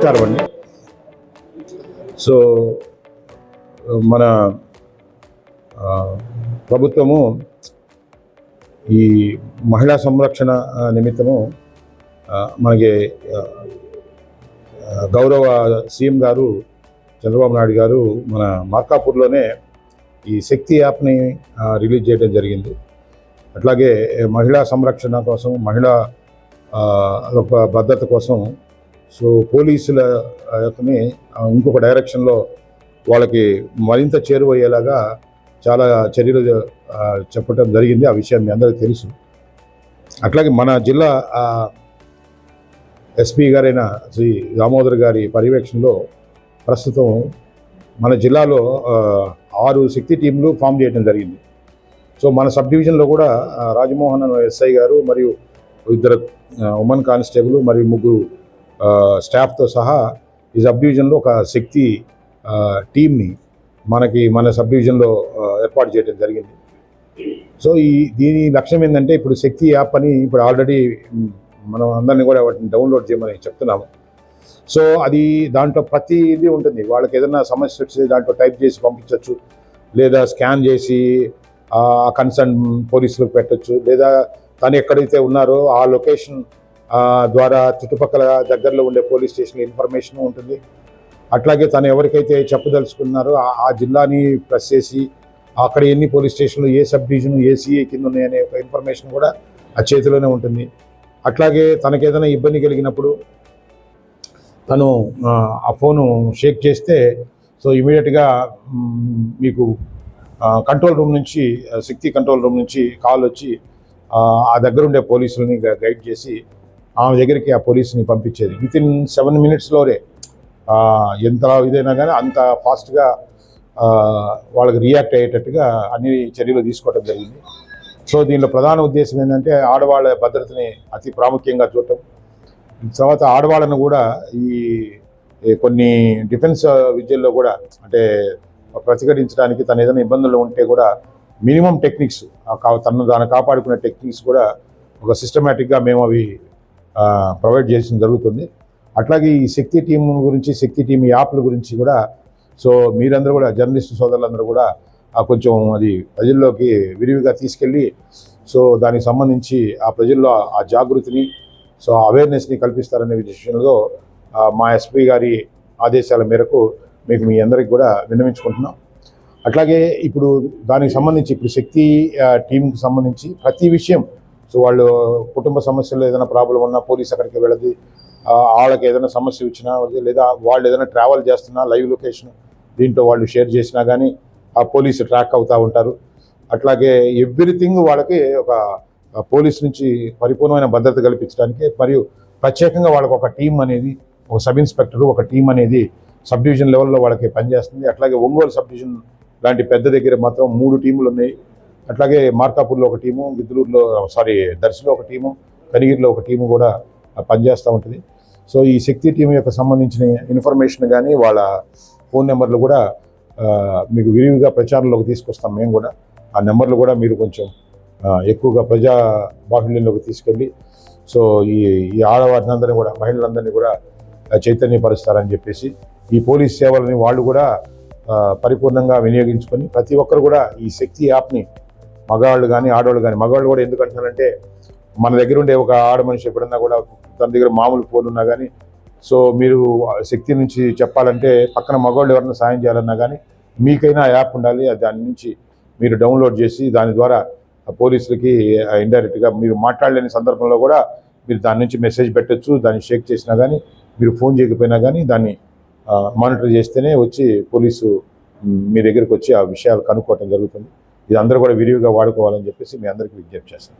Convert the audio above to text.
నమస్కారం అండి సో మన ప్రభుత్వము ఈ మహిళా సంరక్షణ నిమిత్తము మనకి గౌరవ సీఎం గారు చంద్రబాబు నాయుడు గారు మన మార్కాపూర్లోనే ఈ శక్తి యాప్ని రిలీజ్ చేయడం జరిగింది. అట్లాగే మహిళా సంరక్షణ కోసం మహిళా భద్రత కోసం సో పోలీసుల యొక్కని ఇంకొక డైరెక్షన్లో వాళ్ళకి మరింత చేరువయ్యేలాగా చాలా చర్యలు చెప్పటం చెప్పడం జరిగింది. ఆ విషయం మీ అందరికీ తెలుసు. అట్లాగే మన జిల్లా ఎస్పీ గారైన శ్రీ దామోదర్ గారి పర్యవేక్షణలో ప్రస్తుతం మన జిల్లాలో ఆరు శక్తి టీంలు ఫామ్ చేయడం జరిగింది. సో మన సబ్ డివిజన్లో కూడా రాజమోహన్ ఎస్ఐ గారు మరియు ఇద్దరు ఉమెన్ కానిస్టేబుల్ మరియు ముగ్గురు స్టాఫ్తో సహా ఈ సబ్ డివిజన్లో ఒక శక్తి టీమ్ని మనకి మన సబ్ డివిజన్లో ఏర్పాటు చేయడం జరిగింది. సో ఈ దీని లక్ష్యం ఏంటంటే ఇప్పుడు శక్తి యాప్ అని ఇప్పుడు ఆల్రెడీ మనం అందరినీ కూడా వాటిని డౌన్లోడ్ చేయమని చెప్తున్నాము. సో అది దాంట్లో ప్రతి ఇది ఉంటుంది. వాళ్ళకి ఏదైనా సమస్య వచ్చి దాంట్లో టైప్ చేసి పంపించవచ్చు లేదా స్కాన్ చేసి కన్సర్న్ పోలీసులకు పెట్టచ్చు. లేదా తను ఎక్కడైతే ఉన్నారో ఆ లొకేషన్ ద్వారా చుట్టుపక్కల దగ్గరలో ఉండే పోలీస్ స్టేషన్ ఇన్ఫర్మేషన్ ఉంటుంది. అట్లాగే తను ఎవరికైతే చెప్పదలుచుకున్నారో ఆ- జిల్లాని ప్రెస్ చేసి అక్కడ ఎన్ని పోలీస్ స్టేషన్లు ఏ సబ్ డివిజన్ ఏ సిఏ కింద ఉన్నాయనే ఒక ఇన్ఫర్మేషన్ కూడా ఆ చేతిలోనే ఉంటుంది. అట్లాగే తనకి ఏదైనా ఇబ్బంది కలిగినప్పుడు తను ఆ, ఫోను షేక్ చేస్తే సో ఇమీడియట్గా మీకు కంట్రోల్ రూమ్ నుంచి శక్తి కంట్రోల్ రూమ్ నుంచి కాల్ వచ్చి ఆ, దగ్గరుండే పోలీసులని గైడ్ చేసి ఆమె దగ్గరికి ఆ పోలీసుని పంపించేది. విత్ ఇన్ సెవెన్ మినిట్స్లోనే ఎంత ఇదైనా కానీ అంత ఫాస్ట్గా వాళ్ళకి రియాక్ట్ అయ్యేటట్టుగా అన్ని చర్యలు తీసుకోవడం జరిగింది. సో దీనిలో ప్రధాన ఉద్దేశం ఏంటంటే ఆడవాళ్ళ భద్రతని అతి ప్రాముఖ్యంగా చూడటం. తర్వాత ఆడవాళ్ళను కూడా ఈ కొన్ని డిఫెన్స్ విద్యల్లో కూడా అంటే ప్రతిఘటించడానికి తన ఏదైనా ఇబ్బందులు ఉంటే కూడా మినిమం టెక్నిక్స్ తను దాన్ని కాపాడుకునే టెక్నిక్స్ కూడా ఒక సిస్టమేటిక్గా మేము అవి ప్రొవైడ్ చేయడం జరుగుతుంది. అట్లాగే ఈ శక్తి టీం గురించి శక్తి టీం యాప్ల గురించి కూడా సో మీరందరూ కూడా జర్నలిస్ట్ సోదరులందరూ కూడా కొంచెం అది ప్రజల్లోకి విరివిగా తీసుకెళ్ళి సో దానికి సంబంధించి ఆ ప్రజల్లో ఆ జాగృతిని సో అవేర్నెస్ని కల్పిస్తారనే విషయంలో మా ఎస్పీ గారి ఆదేశాల మేరకు మీకు మీ అందరికి కూడా విన్నవించుకుంటున్నాం. అట్లాగే ఇప్పుడు దానికి సంబంధించి ఇప్పుడు శక్తి టీంకి సంబంధించి ప్రతి విషయం సో వాళ్ళు కుటుంబ సమస్యలు ఏదైనా ప్రాబ్లం ఉన్నా పోలీస్ అక్కడికి వెళ్ళది వాళ్ళకి ఏదైనా సమస్య వచ్చినా లేదా వాళ్ళు ఏదైనా ట్రావెల్ చేస్తున్నా లైవ్ లొకేషన్ దీంట్లో వాళ్ళు షేర్ చేసినా కానీ ఆ పోలీసు ట్రాక్ అవుతూ ఉంటారు. అట్లాగే ఎవ్రీథింగ్ వాళ్ళకి ఒక పోలీస్ నుంచి పరిపూర్ణమైన భద్రత కల్పించడానికి మరియు ప్రత్యేకంగా వాళ్ళకి ఒక టీం అనేది ఒక సబ్ ఇన్స్పెక్టర్ ఒక టీం అనేది సబ్ డివిజన్ లెవెల్లో వాళ్ళకి పనిచేస్తుంది. అట్లాగే ఒంగోలు సబ్ డివిజన్ లాంటి పెద్ద దగ్గర మాత్రం మూడు టీములు ఉన్నాయి. అట్లాగే మార్కాపూర్లో ఒక టీము గిద్దలూరులో సారీ దర్శిలో ఒక టీము కనిగిరిలో ఒక టీము కూడా పనిచేస్తూ ఉంటుంది. సో ఈ శక్తి టీం యొక్క సంబంధించిన ఇన్ఫర్మేషన్ కానీ వాళ్ళ ఫోన్ నెంబర్లు కూడా మీకు విరివిగా ప్రచారంలోకి తీసుకొస్తాం మేము కూడా. ఆ నెంబర్లు కూడా మీరు కొంచెం ఎక్కువగా ప్రజా బాహుళ్యంలోకి తీసుకెళ్ళి సో ఈ ఈ ఆడవారిని కూడా మహిళలందరినీ కూడా చైతన్యపరుస్తారని చెప్పేసి ఈ పోలీస్ సేవలని వాళ్ళు కూడా పరిపూర్ణంగా వినియోగించుకొని ప్రతి ఒక్కరు కూడా ఈ శక్తి యాప్ని మగవాళ్ళు కానీ ఆడవాళ్ళు కానీ మగవాళ్ళు కూడా ఎందుకు అంటున్నారంటే మన దగ్గర ఉండే ఒక ఆడ మనిషి ఎప్పుడన్నా కూడా తన దగ్గర మామూలు ఫోన్ ఉన్నా కానీ సో మీరు ఆ శక్తి నుంచి చెప్పాలంటే పక్కన మగవాళ్ళు ఎవరైనా సాయం చేయాలన్నా కానీ మీకైనా ఆ యాప్ ఉండాలి. అది దాని నుంచి మీరు డౌన్లోడ్ చేసి దాని ద్వారా పోలీసులకి ఇండైరెక్ట్గా మీరు మాట్లాడలేని సందర్భంలో కూడా మీరు దాని నుంచి మెసేజ్ పెట్టొచ్చు. దాన్ని షేక్ చేసినా కానీ మీరు ఫోన్ చేయకపోయినా కానీ దాన్ని మానిటర్ చేస్తేనే వచ్చి పోలీసు మీ దగ్గరకు వచ్చి ఆ విషయాలు కనుక్కోవటం జరుగుతుంది. ఇది అందరూ కూడా విరివిగా వాడుకోవాలని చెప్పేసి మీ అందరికీ విజ్ఞప్తి చేస్తాను